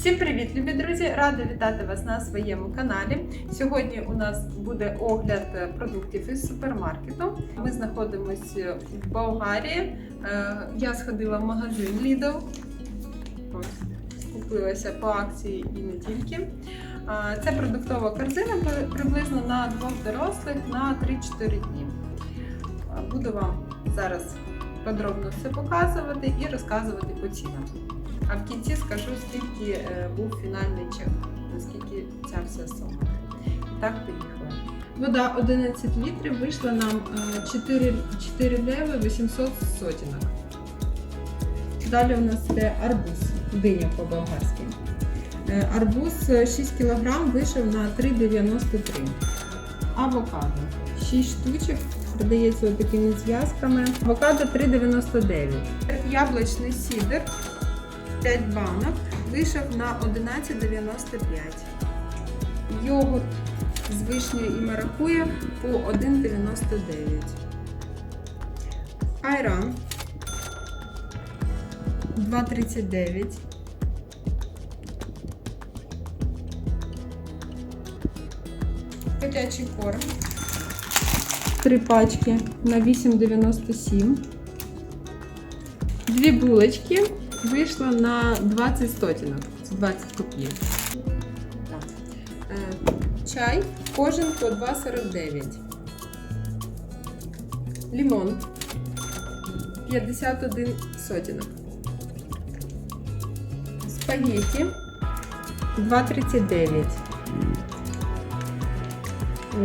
Всім привіт, любі друзі! Рада вітати вас на своєму каналі. Сьогодні у нас буде огляд продуктів із супермаркету. Ми знаходимося в Болгарії. Е, Я сходила в магазин Lidl. Ось, скупилася по акції і не тільки. Е, Це продуктова корзина приблизно на двох дорослих на 3-4 дні. Е, Буду вам зараз подробно все показувати і розказувати по цінам. А в кінці скажу, скільки е, був фінальний чек, наскільки ця вся сума. І так, поїхали. Вода 11 літрів вийшла нам е, 4, 4 леви 800 сотінок. Далі у нас йде арбуз, диня по-болгарськи. Е, Арбуз е, 6 кг вийшов на 3,93. Авокадо 6 штучок. Продається такими зв'язками. Авокадо 3,99. Яблучний сідер 5 банок вийшов на 11,95. Йогурт з вишнею і маракуя по 1,99. Айран 2,39. Котячий корм. Три пачки на 8,97. Дві булочки вийшло на 20 стотінок. Це 20 копійок. Е, Чай кожен по 2,49. Лімон 51 сотінок. Спагетті 2,39.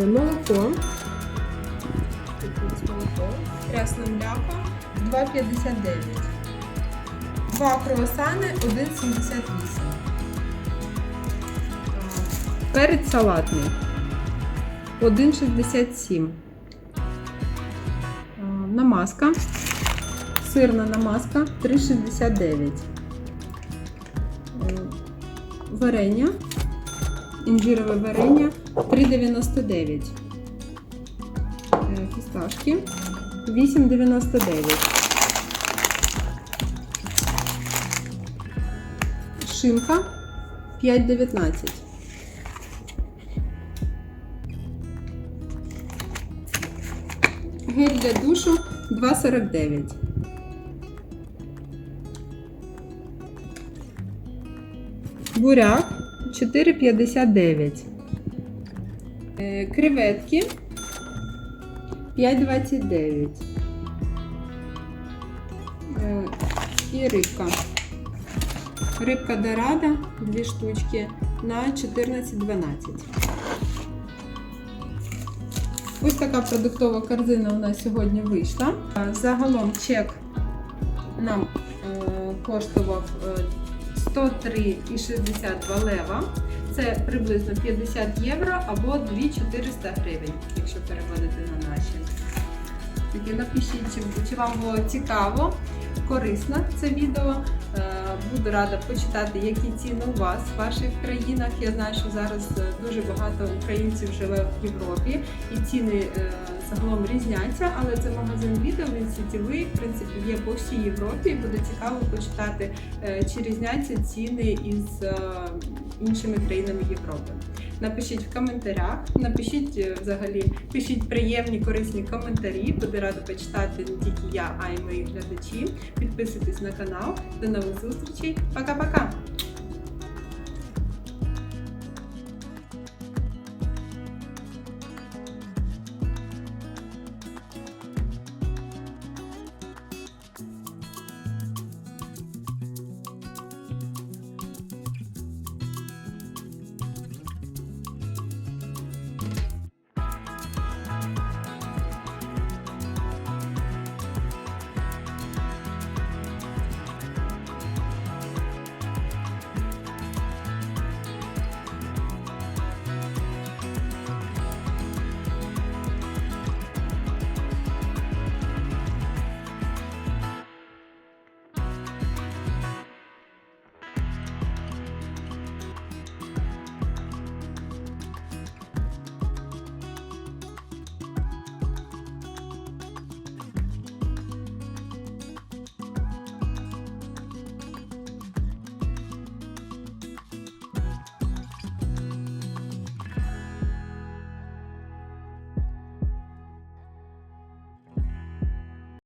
Е, Молоко. Молоко. Красна мляка 2,59. Два круасани 1,78. Перець салатний 1,67. А, Намазка. Сирна намазка 3,69. Е, Варення. Інжирове варення 3,99. Е, Фісташки 8,99. Шинка 5,19. Гель для душу 2,49. Буряк 4,59. Е, Креветки 5,29. Е, І рибка. Рибка дорада, дві штучки на 14,12. Ось така продуктова корзина у нас сьогодні вийшла. Е, Загалом чек нам е, коштував е, 103,62 лева. Це приблизно 50 євро або 2400 гривень, якщо переводити на наші. Тоді напишіть, чи, вам було цікаво, корисно це відео. Буду рада почитати, які ціни у вас в ваших країнах. Я знаю, що зараз е, дуже багато українців живе в Європі, і ціни е, загалом різняться, але це магазин відео, він сітєвий, в принципі, є по всій Європі. Буде цікаво почитати, е, чи різняться ціни із іншими країнами Європи. Напишіть в коментарях, напишіть е, взагалі, пишіть приємні, корисні коментарі. Буду рада почитати не тільки я, а й мої глядачі. Підписуйтесь на канал. До нових зустрічей. Пока-пока!